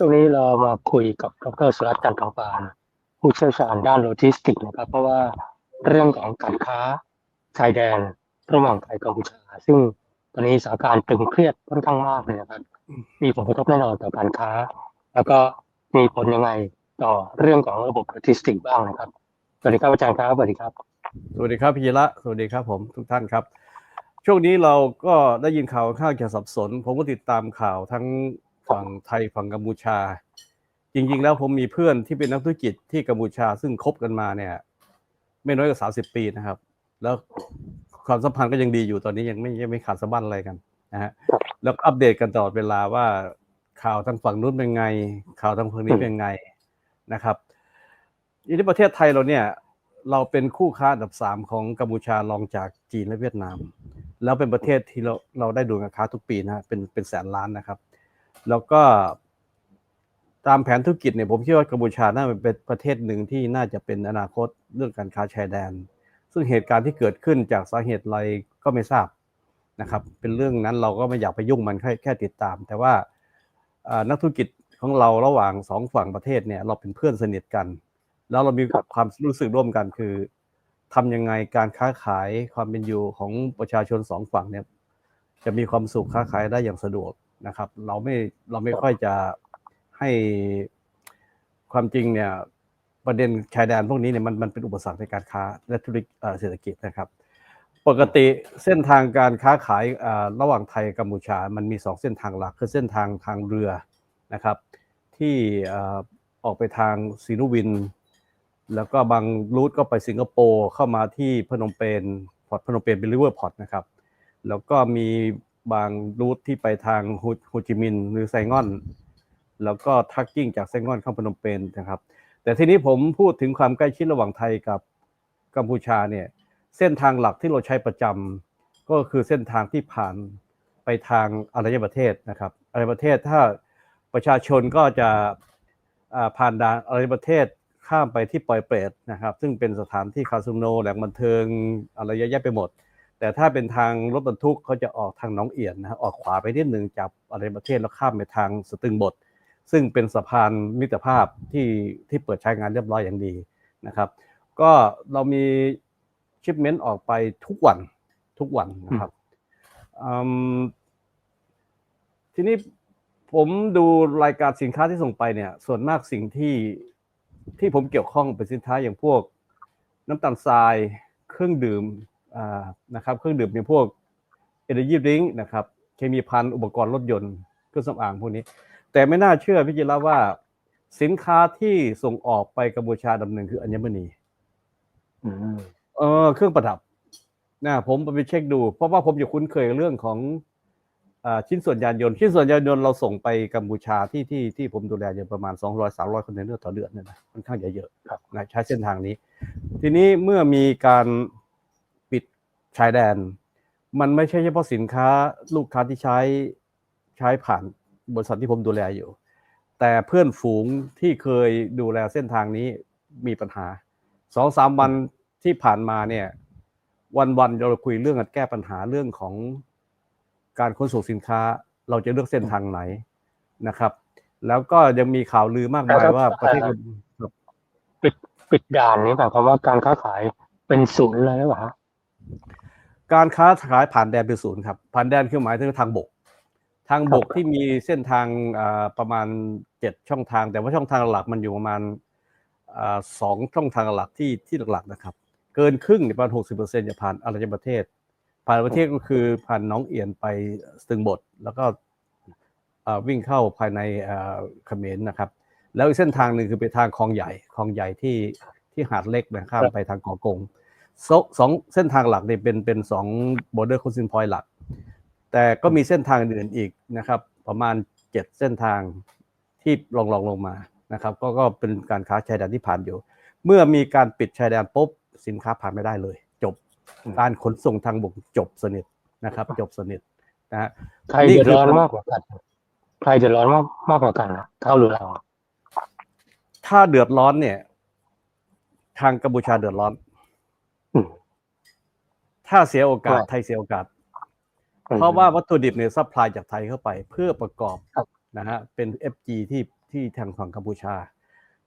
ช่วงนี้เรามาคุยกับดรสุรัตน์จันทองปานผู้เชี่ยวชาญด้านโลจิสติกส์นะครับ เพราะว่าเรื่องของการค้าชายแดนระหว่างไทยกัมพูชา ซึ่งตอนนี้สถานการณ์ตึงเครียดค่อนข้างมากเลยนะครับ มีผลกระทบแน่นอนต่อการค้า แล้วก็มีผลยังไงต่อเรื่องของระบบโลจิสติกส์บ้างนะครับ สวัสดีครับอาจารย์ครับสวัสดีครับ สวัสดีครับพี่ละสวัสดีครับผมทุกท่านครับ ช่วงนี้เราก็ได้ยินข่าวข้างจะสับสน ผมก็ติดตามข่าวทั้ง ฝั่งไทยฝั่งกัมพูชา จริง ๆ แล้วผมมีเพื่อนที่เป็นนักธุรกิจที่กัมพูชา ซึ่งคบกันมาเนี่ย ไม่น้อยกว่าสาสิบปีนะครับ แล้วความสัมพันธ์ก็ยังดีอยู่ตอนนี้ยังไม่ยังไม่ขาดสะบั้นอะไรกันนะฮะแล้วอัปเดตกันตลอดเวลาว่าข่าวทางฝั่งนู้นเป็นไง ข่าวทางฝั่งนี้เป็นไงนะครับทีนี้ประเทศไทยเราเนี่ย เราเป็นคู่ค้าอันดับสามของกัมพูชารองจากจีนและเวียดนาม แล้วเป็นประเทศที่เราเราได้ดูการค้าทุกปีนะฮะเป็นเป็นแสนล้านนะครับ แล้วก็ตามแผนธุรกิจเนี่ยผมคิดว่ากัมพูชาน่าเป็นประเทศหนึ่งที่น่าจะเป็นอนาคตเรื่องการค้าชายแดน ซึ่งเหตุการณ์ที่เกิดขึ้นจากสาเหตุอะไรก็ไม่ทราบนะครับ เป็นเรื่องนั้นเราก็ไม่อยากไปยุ่งมันแค่แค่ติดตาม แต่ว่านักธุรกิจของเราระหว่างสองฝั่งประเทศเนี่ยเราเป็นเพื่อนสนิทกัน แล้วเรามีครับความรู้สึกร่วมกันคือทำยังไงการค้าขายความเป็นอยู่ของประชาชนสองฝั่งเนี่ยจะมีความสุขค้าขายได้อย่างสะดวก นะครับ เราไม่เราไม่ค่อยจะให้ความจริงเนี่ยประเด็นชายแดนพวกนี้เนี่ยมันมันเป็นอุปสรรคในการค้าและธุรกิจเอ่อเศรษฐกิจนะครับ ปกติเส้นทางการค้าขายอ่าระหว่างไทยกัมพูชา มันมีสองเส้นทางหลัก คือเส้นทางทางเรือนะครับ ที่อ่าออกไปทางซีนุวิน แล้วก็บางรูทก็ไปสิงคโปร์เข้ามาที่พนมเปญพอร์ตพนมเปญเป็นริเวอร์พอร์ตนะครับ แล้วก็มี บางรูทที่ไปทางโฮจิมินห์หรือไซงอน แล้วก็ทักกิ้งจากไซงอนเข้าพนมเปญนะครับ แต่ทีนี้ผมพูดถึงความใกล้ชิดระหว่างไทยกับกัมพูชาเนี่ยเส้นทางหลักที่เราใช้ประจำก็คือเส้นทางที่ผ่านไปทางอารยประเทศนะครับอารยประเทศถ้าประชาชนก็จะผ่านด่านอารยประเทศข้ามไปที่ปอยเปรตนะครับ ซึ่งเป็นสถานที่คาสิโนแหล่งบันเทิงอะไรเยอะแยะไปหมด แต่ถ้าเป็นทางรถบรรทุกเขาจะออกทางหน้องเอียนนะฮะออกขวาไปนิดหนึ่งจากอะไรประเทศแล้วข้ามไปทางสตึงบท ซึ่งเป็นสะพานมิตรภาพที่ที่เปิดใช้งานเรียบร้อยอย่างดีนะครับ ก็เรามีชิปเมนต์ออกไปทุกวันทุกวันนะครับทีนี้ผมดูรายการสินค้าที่ส่งไปเนี่ย ส่วนมากสิ่งที่ที่ผมเกี่ยวข้องเป็นสินค้าอย่างพวก น้ำตาลทรายเครื่องดื่ม นะครับเครื่องดื่มอย่างพวก energy drink นะครับเคมีภัณฑ์อุปกรณ์รถยนต์เครื่องสำอางพวกนี้ แต่ไม่น่าเชื่อพี่จิระว่าสินค้าที่ส่งออกไปกัมพูชาดำเนินคืออัญมณีอืมเออเครื่องประดับนะผมไปเช็คดู เพราะว่าผมอยู่คุ้นเคยเรื่องของอ่าชิ้นส่วนยานยนต์ชิ้นส่วนยานยนต์เราส่งไปกัมพูชาที่ที่ที่ผมดูแลอยู่ประมาณ 200 300คอนเทนเนอร์ต่อเดือนเนี่ยนะค่อนข้างจะเยอะนะใช้เส้นทางนี้ ทีนี้เมื่อมีการปิด ชายแดน มันไม่ใช่เฉพาะสินค้าลูกค้าที่ใช้ใช้ผ่านบริษัทที่ผมดูแลอยู่ แต่เพื่อนฝูงที่เคยดูแลเส้นทางนี้มีปัญหาสองสามวันที่ผ่านมาเนี่ย วันๆเราคุยเรื่องการแก้ปัญหาเรื่องของการขนส่งสินค้า เราจะเลือกเส้นทางไหนนะครับ แล้วก็ยังมีข่าวลือมากมายว่าประเทศปิดปิดด่านนี้หมายความว่าการค้าขายเป็นศูนย์เลยหรือเปล่าฮะ การค้าขายผ่านแดนเป็นศูนย์ครับผ่านแดนคือหมายถึงทางบก ทางบกที่มีเส้นทางอ่าประมาณเจ็ดช่องทาง แต่ว่าช่องทางหลักมันอยู่ประมาณอ่าสองช่องทางหลักที่ที่หลักๆนะครับ เกินครึ่งเนี่ยประมาณหกสิบเปอร์เซ็นต์จะผ่านอารยประเทศ ผ่านประเทศก็คือผ่านหน้องเอียนไปสตึงบท แล้วก็อ่าวิ่งเข้าภายในอ่าเขมรนะครับ แล้วอีกเส้นทางหนึ่งคือไปทางคลองใหญ่คลองใหญ่ที่ที่หาดเล็กนะข้ามไปทางเกาะกง สองสองเส้นทางหลักเนี่ยเป็นเป็นสอง border crossing point หลัก แต่ก็มีเส้นทางอื่นๆอีกนะครับ ประมาณเจ็ดเส้นทางที่ลองลองลงมานะครับ ก็ก็เป็นการค้าชายแดนที่ผ่านอยู่ เมื่อมีการปิดชายแดนปุ๊บสินค้าผ่านไม่ได้เลย จบการขนส่งทางบกจบสนิทนะครับ จบสนิทนะฮะใครเดือดร้อนมากกว่ากันใครเดือดร้อนมากมากกว่ากันนะเขาหรือเราถ้าเดือดร้อนเนี่ย ทางกัมพูชาเดือดร้อนอืม ถ้าเสียโอกาสครับไทยเสียโอกาส เพราะว่าวัตถุดิบเนี่ยซัพพลายจากไทยเข้าไปเพื่อประกอบครับนะฮะเป็น FG ที่ที่ทางฝั่งกัมพูชา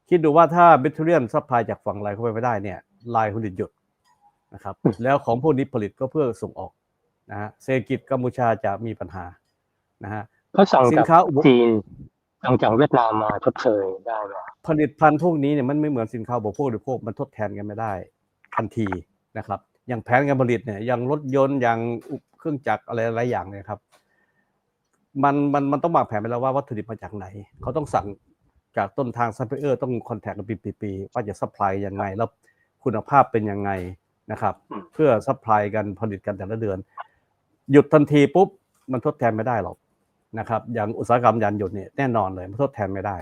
คิดดูว่าถ้าเบตเทอเรียนซัพพลายจากฝั่งลายเข้าไปไม่ได้เนี่ยลายผลิตหยุดนะครับ แล้วของพวกนี้ผลิตก็เพื่อส่งออกนะฮะเศรษฐกิจกัมพูชาจะมีปัญหานะฮะเขาสั่งสินจากค้าอุปจีนสั่งจากเวียดนามมาชดเชยได้ไหมผลิตภัณฑ์พวกนี้เนี่ยมันไม่เหมือนสินค้าอุปโภคบริโภคมันทดแทนกันไม่ได้ทันทีนะครับ อย่างแผนการผลิตเนี่ยอย่างรถยนต์อย่างอุปเครื่องจักรอะไรหลายอย่างเนี่ยครับ มันมันมันต้องวางแผนไปแล้วว่าวัตถุดิบมาจากไหน เขาต้องสั่งจากต้นทางซัพพลายเออร์ต้องคอนแทคกันปีปีๆว่าจะซัพพลายยังไง แล้วคุณภาพเป็นยังไงนะครับ เพื่อซัพพลายกันผลิตกันแต่ละเดือน หยุดทันทีปุ๊บมันทดแทนไม่ได้หรอกนะครับ อย่างอุตสาหกรรมยานยนต์เนี่ยแน่นอนเลยมันทดแทนไม่ได้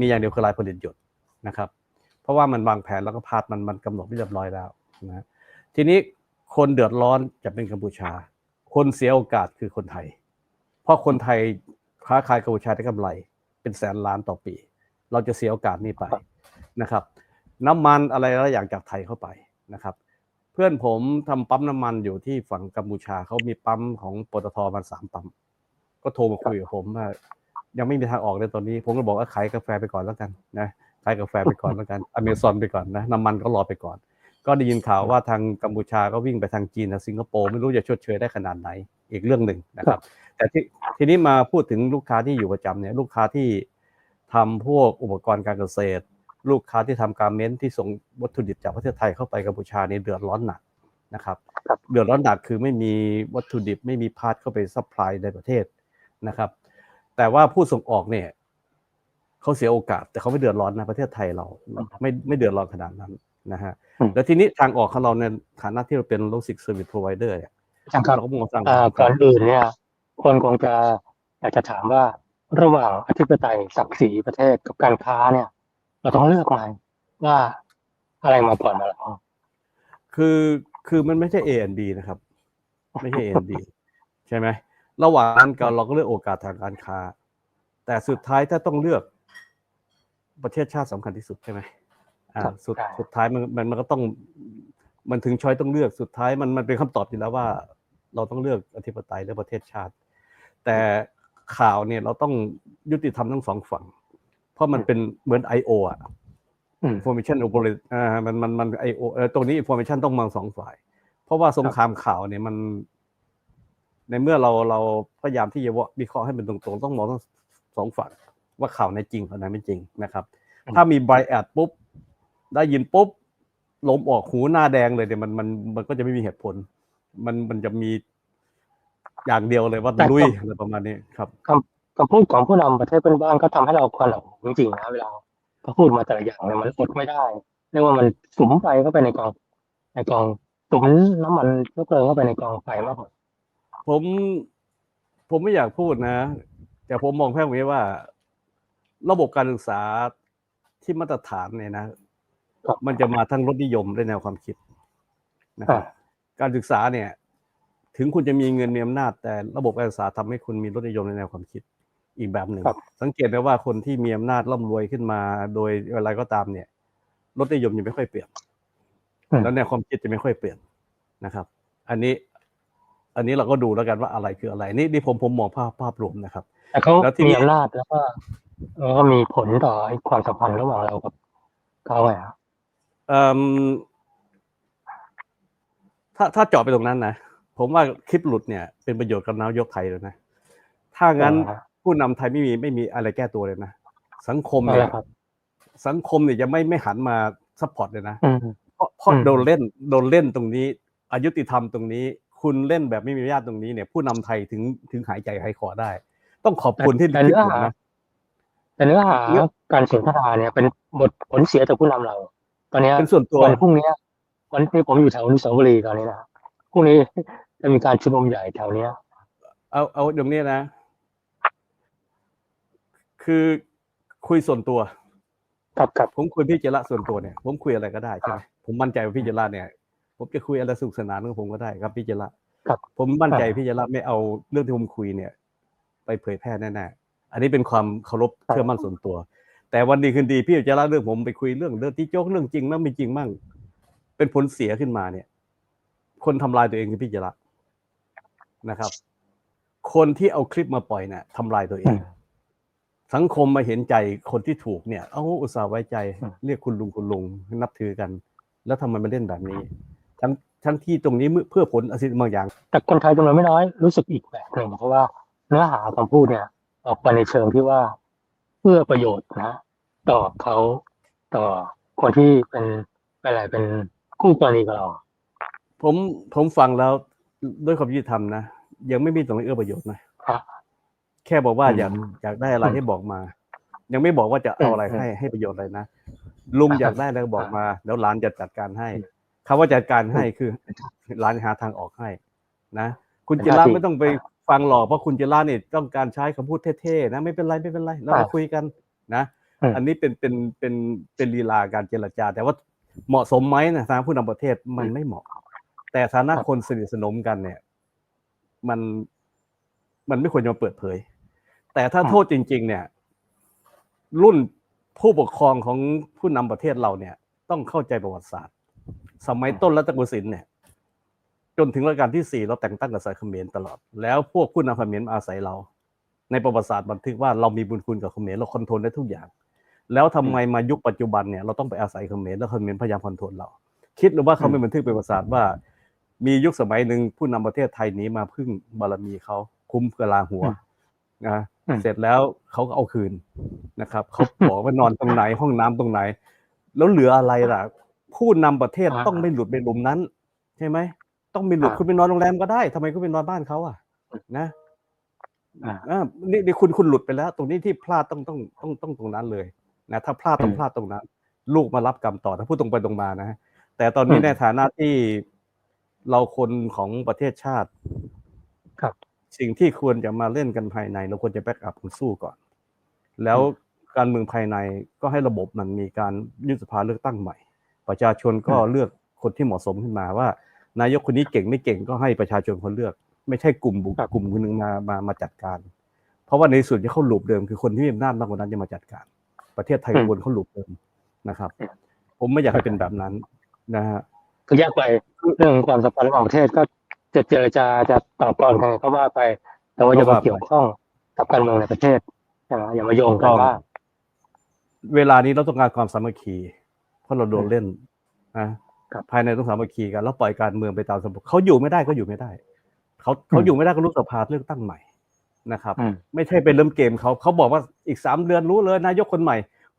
มีอย่างเดียวคือรายผลิตหยุดนะครับ เพราะว่ามันวางแผนแล้วก็พาดมันมันกำหนดไม่เรียบร้อยแล้วนะ ทีนี้คนเดือดร้อนจะเป็นกัมพูชา คนเสียโอกาสคือคนไทย เพราะคนไทยค้าขายกัมพูชาได้กำไร เป็นแสนล้านต่อปี เราจะเสียโอกาสนี้ไปนะครับ น้ำมันอะไรหลายอย่างจากไทยเข้าไปนะครับ เพื่อนผมทำปั๊มน้ำมันอยู่ที่ฝั่งกัมพูชาเขามีปั๊มของปตทมันสามปั๊มก็โทรมาคุยกับผมว่ายังไม่มีทางออกเลยตอนนี้ ผมก็บอกว่าขายกาแฟไปก่อนแล้วกันนะขายกาแฟไปก่อนแล้วกันอเมซอนไปก่อนนะน้ำมันก็รอไปก่อน ก็ได้ยินข่าวว่าทางกัมพูชาก็วิ่งไปทางจีนทางสิงคโปร์ไม่รู้จะชดเชยได้ขนาดไหนอีกเรื่องหนึ่งนะครับ แต่ที่ทีนี้มาพูดถึงลูกค้าที่อยู่ประจำเนี่ยลูกค้าที่ทำพวกอุปกรณ์การเกษตร ลูกค้าที่ทำการเมนที่ส่งวัตถุดิบจากประเทศไทยเข้าไปกัมพูชานี่เดือดร้อนหนักนะครับครับเดือดร้อนหนักคือไม่มีวัตถุดิบไม่มีพาร์ทเข้าไปซัพพลายในประเทศนะครับ แต่ว่าผู้ส่งออกเนี่ยเขาเสียโอกาส แต่เขาไม่เดือดร้อนนะประเทศไทยเราไม่ไม่เดือดร้อนขนาดนั้น นะฮะอืมแล้วทีนี้ทางออกของเราในฐานะที่เราเป็น logistic service provider เนี่ยอาจารย์ครับเราก็มองสั่งอ่าก่อนอื่นเนี่ยคนคงจะอยากจะถามว่าระหว่างอธิปไตยศักดิ์ศรีประเทศกับการค้าเนี่ย เราต้องเลือกไหมว่าอะไรมาก่อนมาหลังคือคือมันไม่ใช่ A and B นะครับ ไม่ใช่ A and B ใช่ไหมระหว่างนั้นก็เราก็เลือกโอกาสทางการค้า แต่สุดท้ายถ้าต้องเลือกประเทศชาติสำคัญที่สุดใช่ไหม อ่าครับสุดใช่สุดท้ายมันมันมันก็ต้อง มันถึงช้อยต้องเลือกสุดท้ายมันมันเป็นคำตอบอยู่แล้วว่า เราต้องเลือกอธิปไตยและประเทศชาติ แต่ข่าวเนี่ยเราต้องยุติธรรมทั้งสองฝั่ง เพราะมันเป็นเหมือน I.O. อะอืม information operate อ่ามันมันมันไอโอเออตรงนี้ information ต้องมองสองฝ่าย เพราะว่าสงครามข่าวเนี่ยมัน ในเมื่อเราเราพยายามที่จะวิเคราะห์ให้เป็นตรงๆ ต้องมองทั้งสองฝั่งว่าข่าวไหนจริงข่าวไหนไม่จริงนะครับอืมถ้ามีไบแอดปุ๊บ ได้ยินปุ๊บลมออกหูหน้าแดงเลยเนี่ยมันมันมันก็จะไม่มีเหตุผล มันมันจะมีอย่างเดียวเลยว่าลุยอะไรประมาณนี้ครับคำพูดของผู้นำประเทศเพื่อนบ้านก็ทำให้เราควันออกหูจริงๆนะเวลาเขาพูดมาแต่ละอย่างเนี่ยมันอดไม่ได้เรียกว่ามันสุมไฟเข้าไปในกองในกองสุมน้ำมันเชื้อเพลิงเข้าไปในกองไฟมากกว่าผม ผมไม่อยากพูดนะ แต่ผมมองแค่นี้ว่า ระบบการศึกษาที่มาตรฐานเนี่ยนะ มันจะมาทั้งรสนิยมและแนวความคิดนะครับการศึกษาเนี่ย ถึงคุณจะมีเงินมีอำนาจ แต่ระบบการศึกษาทำให้คุณมีรสนิยมในแนวความคิดอีกแบบหนึ่งครับสังเกตไหมว่าคนที่มีอำนาจร่ำรวยขึ้นมา โดยอะไรก็ตามเนี่ยรสนิยมจะไม่ค่อยเปลี่ยนอืมแล้วแนวความคิดจะไม่ค่อยเปลี่ยนนะครับ อันนี้ อันนี้เราก็ดูแล้วกันว่าอะไรคืออะไร นี่นี่ผมผมมองภาพภาพรวมนะครับ แต่เขาแล้วที่นี่มีอำนาจแล้วก็แล้วก็มีผลต่อไอ้ความสัมพันธ์ระหว่างเรากับเขาไงครับเอิ่ม ถ้าถ้าเจาะไปตรงนั้นนะผมว่าคลิปหลุดเนี่ยเป็นประโยชน์กับนายกไทยเลยนะ ถ้างั้นอ่าผู้นำไทยไม่มีไม่มีอะไรแก้ตัวเลยนะ สังคมนั่นเนี่แหยละครับสังคมเนี่ยจะไม่ไม่หันมาซัพพอร์ตเลยนะอืมเพราะเพราะอืมโดนเล่นโดนเล่นตรงนี้ อายุติธรรมตรงนี้ คุณเล่นแบบไม่มีมารยาทตรงนี้เนี่ย ผู้นำไทยถึงถึงหายใจหายคอได้ ต้องขอบคุณที่แต่คลิปเนื้อหลุดหานะแต่เนื้อหาเนื้อการสนทนาเนี่ยเป็นบทผลเสียจากผู้นำเรา ตอนเนี้ยเป็นส่วนตัววันพรุ่งเนี้ยวันที่ผมอยู่แถวอนุสาวรีย์ตอนนี้นะพรุ่งนี้จะมีการชุมนุมใหญ่แถวเนี้ย เอาเอาตรงนี้นะ คือคุยส่วนตัวกับกับผมคุยพี่เจระส่วนตัวเนี่ย ผมคุยอะไรก็ได้ใช่ไหมผมมั่นใจว่าพี่เจระเนี่ย ผมจะคุยอะไรสนุกสนานของผมก็ได้ครับพี่เจระกับผมมั่นใจอ่าพี่เจระไม่เอาเรื่องที่ผมคุยเนี่ย ไปเผยแพร่แน่ๆอันนี้เป็นความเคารพเชื่อมั่นส่วนตัว แต่วันดีคืนดีพี่เจระเรื่องผมไปคุยเรื่องเรื่องที่โจ๊กเรื่องจริงมั่งไม่จริงมั่ง เป็นผลเสียขึ้นมาเนี่ย คนทำลายตัวเองคือพี่เจระนะครับ คนที่เอาคลิปมาปล่อยเนี่ยทำลายตัวเอง สังคมมาเห็นใจคนที่ถูกเนี่ย เอาอุตส่าห์ไว้ใจอืมเรียกคุณลุงคุณลุงนับถือกัน แล้วทำไมมาเล่นแบบนี้ ทั้งทั้งที่ตรงนี้เพื่อผลอะไรบางอย่าง แต่คนไทยจำนวนไม่น้อยรู้สึกอีกแบบหนึ่งเพราะว่าเนื้อหาคำพูดเนี่ย ออกไปในเชิงที่ว่า เพื่อประโยชน์นะ ต่อเขาต่อคนที่เป็นเป็นอะไรเป็นคู่กรณีกับเรา ผมผมฟังแล้วด้วยความยุติธรรมนะยังไม่มีตรงไหนเอื้อประโยชน์นะครับแค่บอกว่าอืมอยากอยากได้อะไรอืมให้บอกมา ยังไม่บอกว่าจะเอาอะไรอืมให้ให้ประโยชน์อะไรนะลุงอ่าอยากได้แล้วบอกมา แล้วหลานจะจัดการให้อืมคำว่าจัดการให้คือหลานหาทางออกให้ นะคุณเป็นจิหระน้าที่ไม่ต้องไป ฟังหรอกเพราะคุณจิระเนี่ยต้องการใช้คำพูดเท่ๆนะไม่เป็นไรไม่เป็นไรเราอ่ามาคุยกันนะอืมอันนี้เป็นเป็นเป็นเป็นลีลาการเจรจา แต่ว่าเหมาะสมไหมนะทางผู้นำประเทศมันไม่เหมาะ แต่ฐานะครับคนสนิทสนมกันเนี่ย มันมันไม่ควรจะมาเปิดเผย แต่ถ้าอืมโทษจริง ๆ เนี่ย รุ่นผู้ปกครองของผู้นำประเทศเราเนี่ย ต้องเข้าใจประวัติศาสตร์ สมัยต้นรัตนโกสินทร์เนี่ย จนถึงรัชกาลที่สี่เราแต่งตั้งกับสายเขมรตลอด แล้วพวกผู้นำเขมรมาอาศัยเรา ในประวัติศาสตร์บันทึกว่าเรามีบุญคุณกับเขมรเราคอนโทรลได้ทุกอย่าง แล้วทำไมมายุคปัจจุบันเนี่ยเราต้องไปอาศัยเขมรแล้วเขมรพยายามคอนโทรลเรา คิดหรือว่าเขาไม่บันทึกประวัติศาสตร์ว่า มียุคสมัยหนึ่งผู้นำประเทศไทยนี้มาพึ่งบารมีเขาคุ้มกะลาหัวนะเสร็จแล้วเขาก็เอาคืนนะครับเขาบอกว่านอนตรงไหนห้องน้ำตรงไหน แล้วเหลืออะไรล่ะ ผู้นำประเทศต้องไม่หลุดไปหลุมนั้น ใช่ไหม ต้องไม่หลุดอ่าคุณไปนอนโรงแรมก็ได้ทำไมคุณไปนอนบ้านเขาอะ นะอ่าอ่านี่นี่คุณคุณหลุดไปแล้ว ตรงนี้ที่พลาดต้องต้องต้องต้องตรงนั้นเลยนะถ้าพลาดต้องอืมพลาดตรงนั้น ลูกมารับกรรมต่อถ้าพูดตรงไปตรงมานะแต่ตอนนี้อืมในฐานะที่เราคนของประเทศชาติ ครับ สิ่งที่ควรจะมาเล่นกันภายใน เราควรจะแบ็กอัพกันสู้ก่อน แล้วการเมืองภายในก็ให้ระบบมันมีการยุบสภาเลือกตั้งใหม่ ประชาชนก็อืมเลือกคนที่เหมาะสมขึ้นมาว่า นายกคนนี้เก่งไม่เก่งก็ให้ประชาชนคนเลือก ไม่ใช่กลุ่มบุคกลุ่มคนหนึ่งมามามาจัดการ เพราะว่าในส่วนที่เขาหลุมเดิมคือคนที่มีอำนาจมากกว่านั้นจะมาจัดการ ประเทศไทยอืมวนเขาหลุมเดิมนะครับอืมผมไม่อยากให้เป็นแบบนั้นนะฮะก็แยกไปเรื่องความสัมพันธ์ระหว่างประเทศก็จะเจรจาจะตอบกลอนกันก็ว่าไป แต่ว่าอย่าก็มาว่าไปเกี่ยวข้องกับการเมืองในประเทศใช่ไหมอย่ามาโยงกันว่าเวลานี้เราต้องการความสามัคคีเพราะเราโดนเล่นนะ ครับภายในต้องสามัคคีกันแล้วปล่อยการเมืองไปตามสมบูรณ์เขาอยู่ไม่ได้ก็อยู่ไม่ได้เขาเขาอืมอยู่ไม่ได้ก็รู้สภาเลือกตั้งใหม่นะครับอืมไม่ใช่ไปเริ่มเกมเขาเขาบอกว่าอีกสามเดือนรู้เลยนายกคนใหม่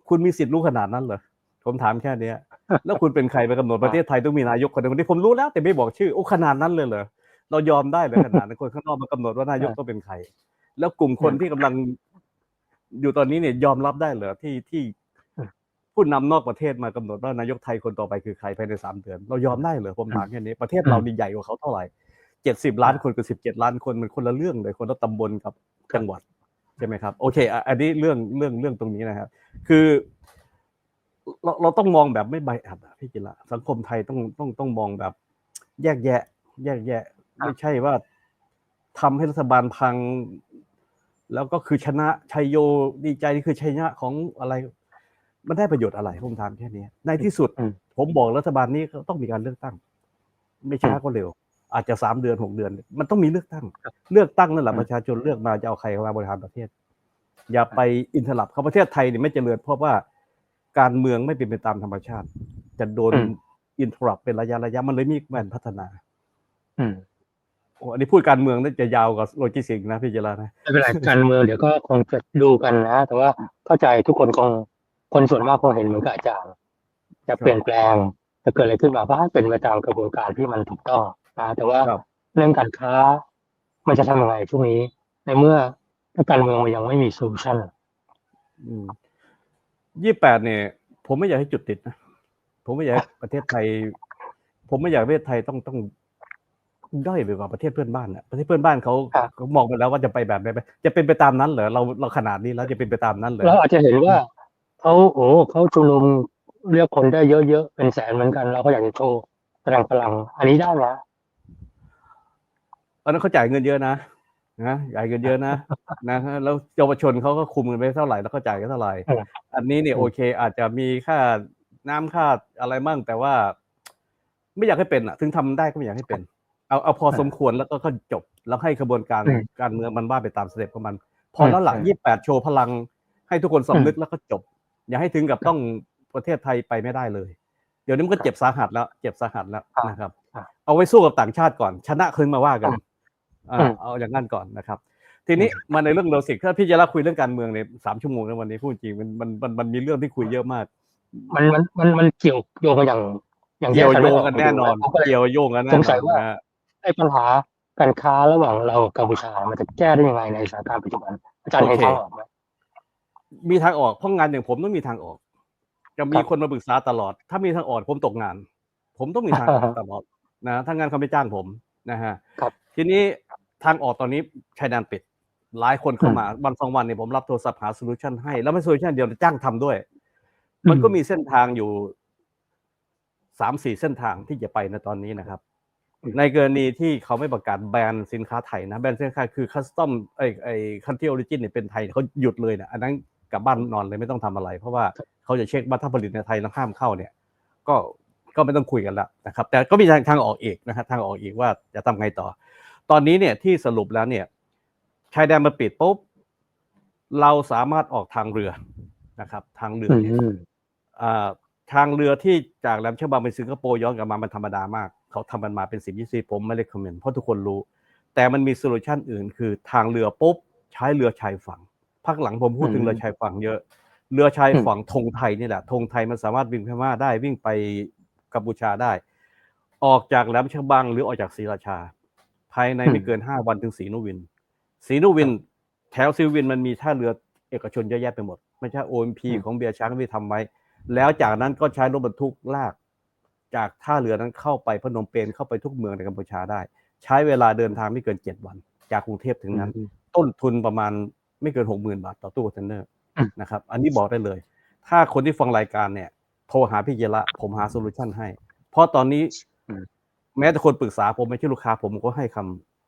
คุณมีสิทธิ์รู้ขนาดนั้นเหรอผมถามแค่เนี้ย แล้วคุณเป็นใครไปกำหนดประเทศไทยต้องมีนายกคนหนึ่งคนนี้ผมรู้แล้ว แต่ไม่บอกชื่อโอ้ขนาดนั้นเลยเหรอเรายอมได้เลยขนาดนั้นคนข้างนอกมากำหนดว่านายกต้องเป็นใคร แล้วกลุ่มคนที่กำลังอยู่ตอนนี้เนี่ยยอมรับได้เหรอที่ที่อืม ผู้นำนอกประเทศมากำหนดว่านายกไทยคนต่อไปคือใครภายในสามเดือน เรายอมได้เหรอผมถามแค่นี้ประเทศเรานี่ใหญ่กว่าเขาเท่าไหร่เจ็ดสิบล้านคนกับสิบเจ็ดล้านคนมันคนละเรื่องเลยคนละตำบลกับจังหวัดใช่ไหมครับ โอเคอะอันนี้เรื่องเรื่องเรื่องตรงนี้นะครับ คือเราเราต้องมองแบบไม่ใบอัดอะพี่จิระสังคมไทยต้องต้องต้องมองแบบ แยกแยะ แยกแยะครับไม่ใช่ว่าทำให้รัฐบาลพัง แล้วก็คือชนะชัยโยดีใจนี่คือชัยชนะของอะไร มันได้ประโยชน์อะไรผมถามแค่นี้ ในที่สุดอืมผมบอกรัฐบาลนี้ก็ต้องมีการเลือกตั้ง ไม่ช้าก็เร็ว อาจจะสามเดือนหกเดือน มันต้องมีเลือกตั้ง เลือกตั้งนั่นแหละอืมประชาชนเลือกมาจะเอาใครมาบริหารประเทศ อย่าไปอินทรัพเขาประเทศไทยเนี่ยไม่เจริญเพราะว่าการเมืองไม่เป็นไปตามธรรมชาติ จะโดนอืมอินทรัพเป็นระยะระยะมันเลยมีการพัฒนา อืมโอ้อันนี้พูดการเมืองน่าจะยาวกว่าโลจิสติกส์นะพี่เจรานะไม่เป็นไรการเมืองเดี๋ยวก็คงจะดูกันนะ แต่ว่าเข้าใจทุกคนคง คนส่วนมากคงเห็นเหมือนกับอาจารย์จะเปลี่ยนแปลงจะเกิดอะไรขึ้นมาก็ให้เป็นไปตามกระบวนการที่มันถูกต้องนะแต่ว่าครับเรื่องการค้า มันจะทำยังไงช่วงนี้ ในเมื่อถ้าการเมืองมันยังไม่มีโซลูชันยี่แปดเนี่ย ผมไม่อยากให้จุดติดนะผมไม่อยากให้ประเทศไทย ผมไม่อยากให้ประเทศไทยต้องต้องด้อยไปกว่าประเทศเพื่อนบ้านอะประเทศเพื่อนบ้านเขาครับเขามองไปแล้วว่าจะไปแบบไหนไปจะเป็นไปตามนั้นเหรอเราเราขนาดนี้แล้วจะเป็นไปตามนั้นเหรอเราอาจจะเห็นว่า เขาโอ้เขาชุมนุมเรียกคนได้เยอะๆเป็นแสนเหมือนกัน เราก็อยากจะโชว์แสดงพลัง อันนี้ได้นะตอนนั้นเขาจ่ายเงินเยอะนะนะจ่ายเงินเยอะนะนะฮะแล้วเยาวชนเขาก็คุมเงินไปเท่าไหร่แล้วก็จ่ายกันเท่าไหร่อืมอันนี้เนี่ยอืมโอเค อาจจะมีค่าน้ำค่าอะไรมั่งแต่ว่า ไม่อยากให้เป็นอะ ถึงทำได้ก็ไม่อยากให้เป็น เอาเอาพอสมควรแล้วก็ก็จบแล้วให้กระบวนการอืมการเมืองมันว่าไปตามสเต็ปของมัน พอแล้วหลังอืมยี่แปดโชว์พลังให้ทุกคนสำนึกแล้วก็จบ อย่าให้ถึงกับต้องประเทศไทยไปไม่ได้เลย เดี๋ยวนี้มันก็เจ็บสาหัสแล้ว เจ็บสาหัสแล้วครับนะครับครับ เอาไว้สู้กับต่างชาติก่อน ชนะคืนมาว่ากันอืมอ่าเอาอย่างนั้นก่อนนะครับ ทีนี้มาในเรื่องโลจิกถ้าพี่จะรักคุยเรื่องการเมืองเนี่ยสามชั่วโมงในวันนี้พูดจริงมันมันมันมันมีเรื่องที่คุยเยอะมาก มันมันมันมันเกี่ยวโยงกันอย่าง อย่างเกี่ยวแกโยงไม่กันแน่นอนผมก็เลยเกี่ยวโยงกันแน่สนงสัอยนว่านะฮะไอ้ปัญหาการค้าระหว่างเรากับกัมพูชามันจะแก้ได้ยังไงในสถานการณ์ปัจจุบันอาจารย์เห็นทางออกไหม มีทางออกเพราะงานอย่างผมต้องมีทางออก จะมีครับคนมาปรึกษาตลอด ถ้ามีทางออกผมตกงาน ผมต้องมีทางออกตลอดนะถ้างานเขาไม่จ้างผมนะฮะครับทีนี้ทางออกตอนนี้ชายแดนปิด หลายคนเข้ามาวันสองวันเนี่ยผมรับโทรศัพท์หาโซลูชันให้ แล้วไม่โซลูชันเดียวจ้างทำด้วย มันก็มีเส้นทางอยู่สามสี่เส้นทางที่จะไปในตอนนี้นะครับ ในกรณีที่เขาไม่ประกาศแบนสินค้าไทยนะแบนสินค้าคือคัสตอมไอไอคันที่ออริจินเนี่ยเป็นไทยเขาหยุดเลยนะอันนั้น กลับบ้านนอนเลยไม่ต้องทำอะไร เพราะว่าเขาจะเช็คว่าถ้าผลิตในไทยแล้วห้ามเข้าเนี่ย ก็ก็ไม่ต้องคุยกันแล้วนะครับ แต่ก็มีทางทางออกอีกนะครับทางออกอีกว่าจะทำไงต่อ ตอนนี้เนี่ยที่สรุปแล้วเนี่ยชายแดนมาปิดปุ๊บเราสามารถออกทางเรือนะครับ ทางเรืออืเนี่ยมอ่าทางเรือที่จากแหลมฉบังไปสิงคโปร์ย้อนกลับมามันธรรมดามาก เขาทำมันมาเป็นสิบยี่สิบผมไม่เล c คอมเมนต์เพราะทุกคนรู้ แต่มันมีโซลูชันอื่น คือทางเรือปุ๊บใช้เรือชายฝั่ง พักหลังผมพูดถึงอืมเรือชายฝั่งเยอะ เรือชายอืมฝั่งธงไทยนี่แหละธงไทยมันสามารถวิ่งพม่าได้วิ่งไปกัมพูชาได้ ออกจากแหลมฉบังหรือออกจากศรีราชา ภายในไม่เกินห้าวันถึงศรีนวินศรีนวิน แถวศรีนวินมันมีท่าเรือเอกชนเยอะแยะไปหมด ไม่ใช่ OMP อืมของเบียร์ช้างที่ทำไว้ แล้วจากนั้นก็ใช้รถบรรทุกลาก จากท่าเรือนั้นเข้าไปพนมเปญเข้าไปทุกเมืองในกัมพูชาได้ ใช้เวลาเดินทางไม่เกินเจ็ดวัน จากกรุงเทพถึงนั้น ต้นทุนประมาณ ไม่เกินหกหมื่นบาทต่อตู้คอนเทนเนอร์อืมนะครับ อันนี้บอกได้เลย ถ้าคนที่ฟังรายการเนี่ย โทรหาพี่เยละผมหาโซลูชันให้ เพราะตอนนี้อืมแม้แต่คนปรึกษาผมไม่ใช่ลูกค้า ผมก็ให้ค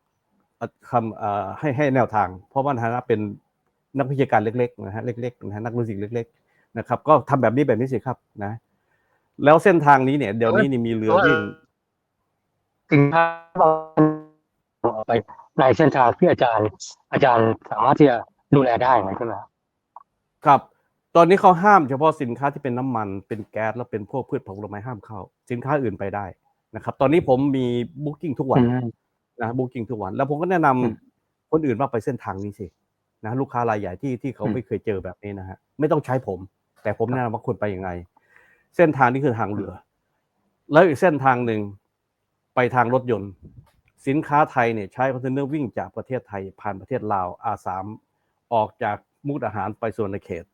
ำเอ่อคำเอ่อให้ให้แนวทาง เพราะว่าในฐานะเป็นนักวิชาการเล็กๆนะฮะเล็กๆนะฮะนักลูสิกเล็ก ๆ นะครับ ก็ทำแบบนี้แบบนี้สิครับนะ แล้วเส้นทางนี้เนี่ย เดี๋ยวนี้นี่มีเรือวิ่งสินค้าบางออกไปในเส้นทางที่อาจารย์ อาจารย์สามารถที่จะ ดูแลได้ไหมใช่ไหมครับครับ ตอนนี้เขาห้ามเฉพาะสินค้าที่เป็นน้ำมันเป็นแก๊สแล้วเป็นพวกพืชผลไม้ห้ามเข้า สินค้าอื่นไปได้นะครับ ตอนนี้ผมมีบุ๊กิ้งทุกวันอืมนะบุ๊กิ้งทุกวัน แล้วผมก็แนะนำอืมคนอื่นว่าไปเส้นทางนี้สินะลูกค้ารายใหญ่ที่ที่เขาอืมไม่เคยเจอแบบนี้นะฮะไม่ต้องใช้ผม แต่ผมแนะนำว่าควรไปยังไง เส้นทางนี้คือทางเรือ แล้วอีกเส้นทางหนึ่งไปทางรถยนต์ สินค้าไทยเนี่ยใช้คอนเทนเนอร์วิ่งจากประเทศไทย ผ่านประเทศลาวอาสาม ออกจากมุกดาหารไปส่วนในเขต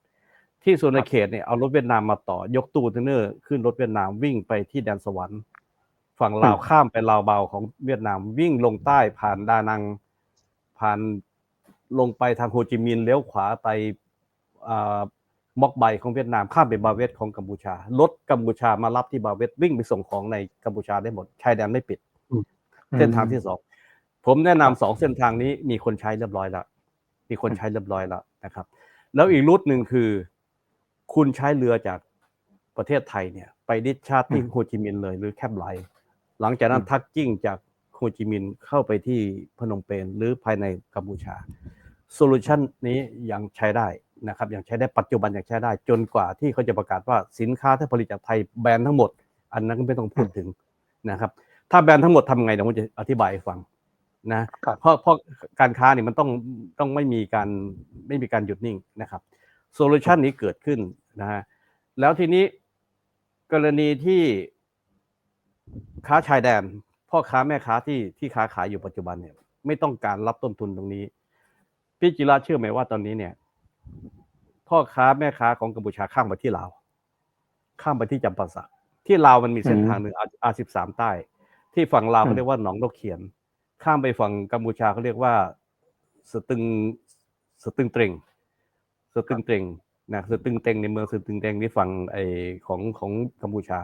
ที่ส่วนในเขตเนี่ยเอารถเวียดนามมาต่อยกตู้คอนเทนเนอร์ขึ้นรถเวียดนามวิ่งไปที่แดนสวรรค์ ฝั่งลาวอืมข้ามไปลาวเบาของเวียดนามวิ่งลงใต้ผ่านดานังผ่านลงไปทางโฮจิมินห์เลี้ยวขวาไปอ่ามอกใบของเวียดนามข้ามไปบาเวตของกัมพูชารถกัมพูชามารับที่บาเวตวิ่งไปส่งของในกัมพูชาได้หมดชายแดนไม่ปิด เส้นทางที่สองผมแนะนำสองเส้นทางนี้มีคนใช้เรียบร้อยแล้ว มีคนใช้เรียบร้อยแล้วนะครับ แล้วอีกรูทหนึ่งคือ คุณใช้เรือจากประเทศไทยเนี่ย ไปดิชชาร์จที่อืมโฮจิมินห์เลยหรือแคบไลน์หลังจากนั้นอืมทักกิ้งจากโฮจิมินห์เข้าไปที่พนมเปญหรือภายในกัมพูชาโซลูชันนี้ยังใช้ได้นะครับยังใช้ได้ปัจจุบันยังใช้ได้ จนกว่าที่เขาจะประกาศว่าสินค้าที่ผลิตจากไทยแบนทั้งหมด อันนั้นก็ไม่ต้องพูดถึงนะครับ ถ้าแบนทั้งหมดทำไงเดี๋ยวผมจะอธิบายให้ฟัง นะครับเพราะเพราะการค้าเนี่ยมันต้องต้องไม่มีการไม่มีการหยุดนิ่งนะครับโซลูชันนี้เกิดขึ้นนะฮะแล้วทีนี้กรณีที่ค้าชายแดน พ่อค้าแม่ค้าที่ที่ค้าขายอยู่ปัจจุบันเนี่ย ไม่ต้องการรับต้นทุนตรงนี้ พี่จิระเชื่อไหมว่าตอนนี้เนี่ย พ่อค้าแม่ค้าของกัมพูชาข้ามไปที่ลาวข้ามไปที่จำปาสักที่ลาวมันมีเส้นทางหนึ่งอาสิบสามใต้ ที่ฝั่งลาวอืมเขาเรียกว่าหนองนกเขียน ข้ามไปฝั่งกัมพูชาเขาเรียกว่าสตึงสตึงเตรงสตึงเตรงนะสตึงเตรงในเมืองสตึงเตรงนี่ฝั่งไอของของกัมพูชา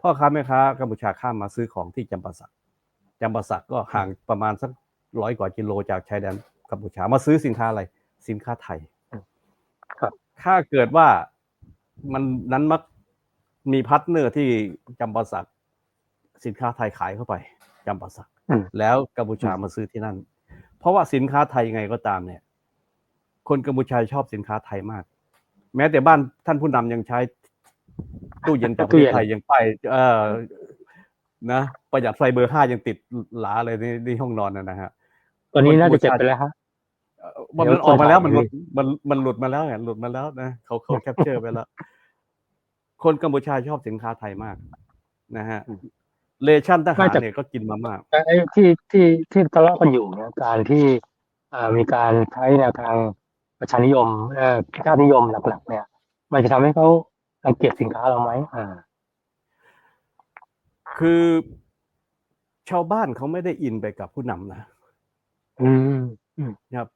พ่อค้าแม่ค้ากัมพูชาข้ามมาซื้อของที่จำปาสักจำปาสักก็ห่างประมาณสักร้อยกว่ากิโลจากชายแดนกัมพูชามาซื้อสินค้าอะไร สินค้าไทยครับถ้าเกิดว่ามันนั้นมักมีพาร์ทเนอร์ที่จำปาสักสินค้าไทยขายเข้าไปจำปาสักอืม แล้วกัมพูชาอืมมาซื้อที่นั่น เพราะว่าสินค้าไทยยังไงก็ตามเนี่ย คนกัมพูชาชอบสินค้าไทยมาก แม้แต่บ้านท่านผู้นำยังใช้ตู้เย็นจากประเทศไทยยังไป เออนะประหยัดไฟเบอร์ห้ายังติดหลาเลยในในห้องนอนนะนะฮะตอนนี้น่าจะเจ็บไปแล้วฮะเอ่อมันมันออกมาแล้วมันหลุดมันมันหลุดมาแล้วไงหลุดมาแล้วนะเขาเขาแคปเจอร์ไปแล้ว คนกัมพูชาชอบสินค้าไทยมาก นะฮะ เลชั่นทหารเนี่ยก็กินมามากแต่ไอ้ที่ที่ที่ทะเลาะกันอยู่เนี่ยการที่อ่ามีการใช้แนวทางประชานิยมเอ่อชาตินิยมหลักๆ เนี่ย มันจะทำให้เขารังเกียจสินค้าเราไหมอ่า คือชาวบ้านเขาไม่ได้อินไปกับผู้นำนะ อืมนะครับ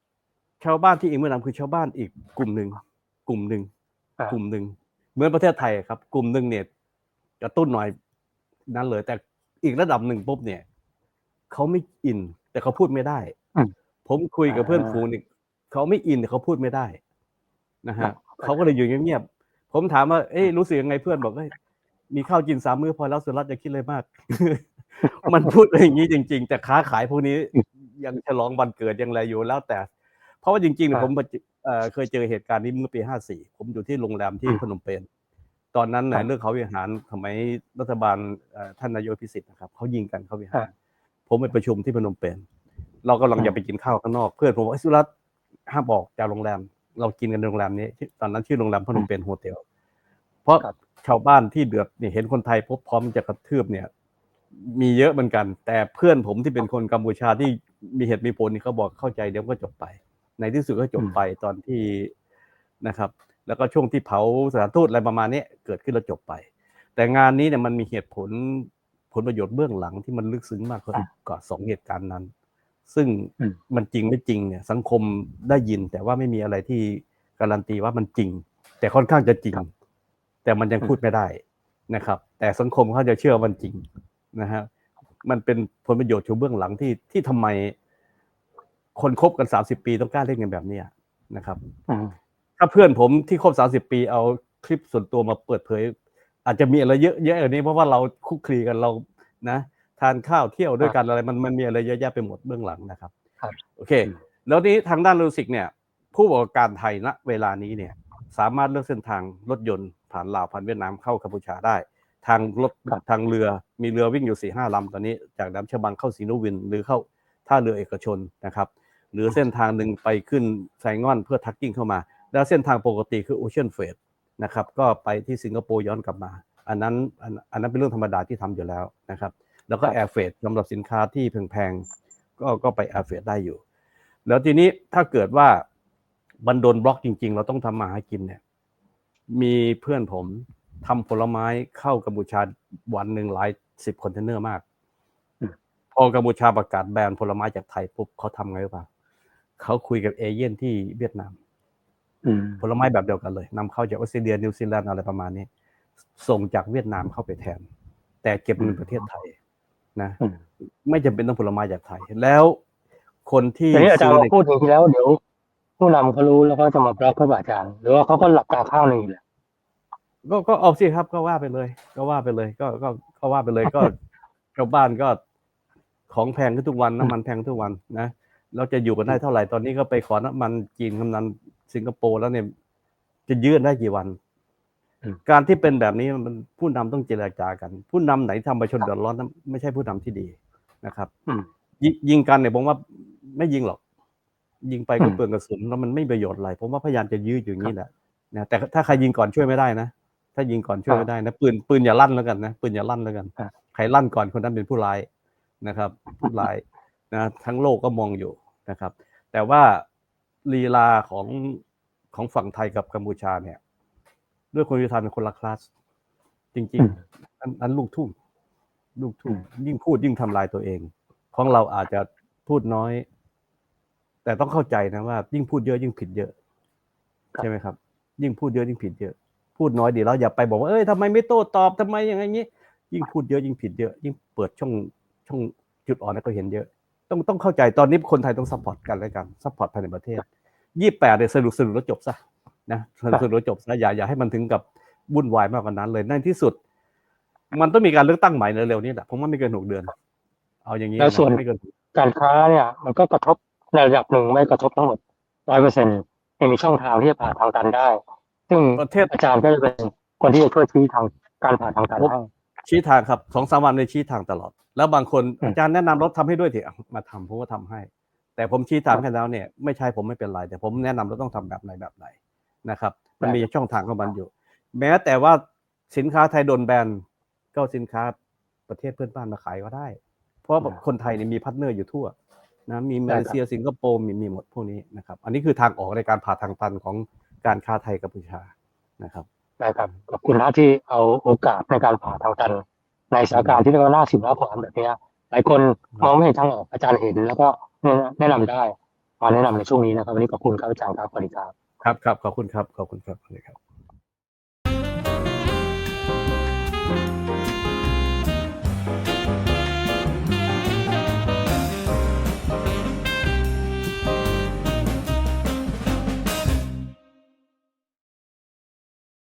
ชาวบ้านที่อินผู้นำคือชาวบ้านอีกกลุ่มหนึ่งกลุ่มหนึ่งอ่ากลุ่มหนึ่งเหมือนประเทศไทยครับ กลุ่มหนึ่งเนี่ยกระตุ้นหน่อยนั้นเลย แต่ อีกระดับหนึ่งปุ๊บเนี่ยเขาไม่อิน แต่เขาพูดไม่ได้อืมผมคุยกับเพื่อนอ่าฝูงเนี่ยเขาไม่อินแต่เขาพูดไม่ได้นะครัฮะบเขาก็เลยอยู่เงียบๆผมถามว่าเอ้ยรู้สึกยังไงเพื่อนบอกเอ้ยมีข้าวกินสามมื้อพอแล้วสุรัตน์อย่าคิดเลยมาก มันพูดอย่างนี้จริง ๆ แต่ค้าขายพวกนี้ยังฉลองวันเกิดยังอะไรอยู่แล้วแต่ เพราะว่าจริงๆเนี่ยครับผมเอ่อเคยเจอเหตุการณ์นี้เมื่อปีห้าสี่ผมอยู่ที่โรงแรมที่อืมพนมเปญ ตอนนั้นครันะบเรื่องเขาวิหารสมัยรัฐบาลเอ่อท่านนายกพิสิทธิ์นะครับเขายิงกันเขาวิหารครับผมไปประชุมที่พนมเปญเรากำลังอืมจะไปกินข้าวข้างนอกเพื่อนผมบอกเอ้ยสุรัตน์ห้ามออกจากโรงแรม เรากินกันในโรงแรมนี้ที่ตอนนั้นชื่อโรงแรมพนมเปญโฮเทลเพราะครับชาวบ้านที่เดือดเนี่ยเห็นคนไทยพบพร้อมจะกระทืบเนี่ย มีเยอะเหมือนกัน แต่เพื่อนผมที่เป็นคนกัมพูชาที่มีเหตุมีผลนี่เขาบอกเข้าใจเดี๋ยวก็จบไป ในที่สุดก็จบไปตอนที่นะครับ แล้วก็ช่วงที่เผาสถานทูตอะไรประมาณนี้เกิดขึ้นแล้วจบไป แต่งานนี้เนี่ยมันมีเหตุผลผลประโยชน์เบื้องหลังที่มันลึกซึ้งมากกว่าอะกว่าสองเหตุการณ์นั้น ซึ่งอืมมันจริงไม่จริงเนี่ย สังคมได้ยิน แต่ว่าไม่มีอะไรที่การันตีว่ามันจริง แต่ค่อนข้างจะจริง แต่มันยังพูดไม่ได้นะครับ แต่สังคมเขาจะเชื่อว่ามันจริงนะฮะมันเป็นผลประโยชน์ชูเบื้องหลังที่ที่ทำไมคนคบกันสามสิบปีต้องกล้าเล่นกันแบบเนี้ยนะครับอืม ถ้าเพื่อนผมที่คบสามสิบปีเอาคลิปส่วนตัวมาเปิดเผย อาจจะมีอะไรเยอะเยอะกว่านี้เพราะว่าเราคุกคลีกันเรานะทานข้าวเที่ยวด้วยกันอะไรมันมันมีอะไรเยอะแยะไปหมดเบื้องหลังนะครับครับโอเค แล้วนี้ทางด้านโลจิสติกส์เนี่ย ผู้ประกอบการไทยณเวลานี้เนี่ย สามารถเลือกเส้นทางรถยนต์ผ่านลาวผ่านเวียดนามเข้ากัมพูชาได้ ทางรถครับทางเรือมีเรือวิ่งอยู่สี่ห้าลำตอนนี้ จากน้ำชะบังเข้าสีนวินหรือเข้าท่าเรือเอกชนนะครับ หรือเส้นทางหนึ่งไปขึ้นไซงอนเพื่อทักกิ้งเข้ามา แล้วเส้นทางปกติคือโอเชียนเฟดนะครับก็ไปที่สิงคโปร์ย้อนกลับมา อันนั้นอันอันนั้นเป็นเรื่องธรรมดาที่ทำอยู่แล้วนะครับแล้วก็ครับแอร์เฟดสำหรับสินค้าที่แพงๆก็ก็ไปแอร์เฟดได้อยู่ แล้วทีนี้ถ้าเกิดว่ามันโดนบล็อกจริง ๆ เราต้องทำมาหากินเนี่ยมีเพื่อนผมทำผลไม้เข้ากัมพูชาวันหนึ่งหลายสิบคอนเทนเนอร์มากอืมพอกัมพูชาประกาศแบนผลไม้จากไทยปุ๊บเขาทำไงรู้ป่ะเขาคุยกับเอเย่นที่เวียดนามอืม ผลไม้แบบเดียวกันเลยนำเข้าจากออสเตรเลียนิวซีแลนด์อะไรประมาณนี้ ส่งจากเวียดนามเข้าไปแทน แต่เก็บเงินประเทศไทย นะอืมไม่จำเป็นต้องผลไม้จากไทยแล้วคนที่ทีนี้อาจารย์ซื้มาพูดอย่างนี้แล้วเดี๋ยวผู้นำเขารู้แล้วก็จะมาบล็อกเพื่ออาจารย์หรือว่าเขาก็หลับตาข้างหนึ่งอยู่แหละก็ก็เอาสิครับก็ว่าไปเลย ก็ว่าไปเลย ก็ก็ก็ว่าไปเลยก็ชาวบ้านก็ของแพงขึ้นทุกวันน้ำมันแพงทุกวันนะเราจะอยู่กันได้เท่าไหร่ตอนนี้ก็ไปขอน้ำมันจีนกำนัน สิงคโปร์แล้วเนี่ย จะยืดได้กี่วันอืมการที่เป็นแบบนี้มันผู้นำต้องเจรจากัน ผู้นำไหนทำประชาชนเดือดร้อนนั้นไม่ใช่ผู้นำที่ดีนะครับอืมยิยิงกันเนี่ยผมว่าไม่ยิงหรอก ยิงไปก็อืมเปลืองกระสุนแล้วมันไม่มีประโยชน์อะไรผมว่าพยายามจะยื้ออยู่อย่างนี้แหละนะแต่ถ้าใครยิงก่อนช่วยไม่ได้นะถ้ายิงก่อนช่วยไม่ได้นะปืนปืนอย่าลั่นแล้วกันนะปืนอย่าลั่นแล้วกันอะใครลั่นก่อนคนนั้นเป็นผู้ร้ายนะครับ ผู้ร้ายนะทั้งโลกก็มองอยู่นะครับ แต่ว่า ลีลาของของฝั่งไทยกับกัมพูชาเนี่ย ด้วยคนยุติธรรมเป็นคนละคลาส จริงอืมๆอันอันลูกทุ่งลูกทุ่งอืมยิ่งพูดยิ่งทำลายตัวเอง ของเราอาจจะพูดน้อย แต่ต้องเข้าใจนะว่า ยิ่งพูดเยอะยิ่งผิดเยอะครับใช่ไหมครับ ยิ่งพูดเยอะยิ่งผิดเยอะ พูดน้อยดีแล้วอย่าไปบอกว่าเอ้ยทำไมไม่โต้ตอบทำไมอย่างนี้ ยิ่งพูดเยอะยิ่งผิดเยอะ ยิ่งเปิดช่องช่องจุดอ่อนให้เขาเห็นเยอะ ต้องต้องเข้าใจตอนนี้คนไทยต้องซัพพอร์ตกันและกันซัพพอร์ตภายในประเทศ ยี่แปดเนี่ยสรุปสรุปแล้วจบซะนะสรุปสรุปแล้วจบซะอย่าอย่าให้มันถึงกับวุ่นวายมากกว่านั้นเลยในที่สุด มันต้องมีการเลือกตั้งใหม่เร็วๆนี้แหละผมว่าไม่เกินหกเดือน เอาอย่างนี้แล้วส่วนไม่เกินการค้าเนี่ย มันก็กระทบในระดับหนึ่งไม่กระทบทั้งหมดร้อยเปอร์เซ็นต์ยังมีช่องทางที่จะผ่านทางตันได้ ซึ่งประเทศอาจารย์ก็จะเป็นคนที่จะช่วยชี้ทางการผ่าทางการผมให้ชี้ทางครับสองสามวันเลยชี้ทางตลอด แล้วบางคนอืมอาจารย์แนะนำรถทำให้ด้วยเถอะอะมาทำผมก็ทำให้ แต่ผมชี้ทางให้แล้วเนี่ยไม่ใช่ผมไม่เป็นไรแต่ผมแนะนำเราต้องทำแบบไหนแบบไหนนะครับ มันมีช่องทางของมันอยู่ แม้แต่ว่าสินค้าไทยโดนแบนก็เอาสินค้าประเทศเพื่อนบ้านมาขายก็ได้ เพราะว่าคนไทยเนี่ยมีพาร์ทเนอร์อยู่ทั่วนะมีมาเลเซียสิงคโปร์มีมีหมดพวกนี้นะครับ อันนี้คือทางออกในการผ่าทางตันของการค้าไทยกัมพูชานะครับนะครับขอบคุณนะที่เอาโอกาสในการผ่าทางตัน ในสถานการณ์ที่เรียกว่าหน้าสิวหน้าขวานแบบเนี้ยหลายคนมองไม่เห็นทางออกอาจารย์เห็นแล้วก็ แนะนำได้มาแนะนำในช่วงนี้นะครับวันนี้ขอบคุณครับอาจารย์ครับสวัสดีครับครับครับขอบคุณครับขอบคุณครับสวัสดีครับ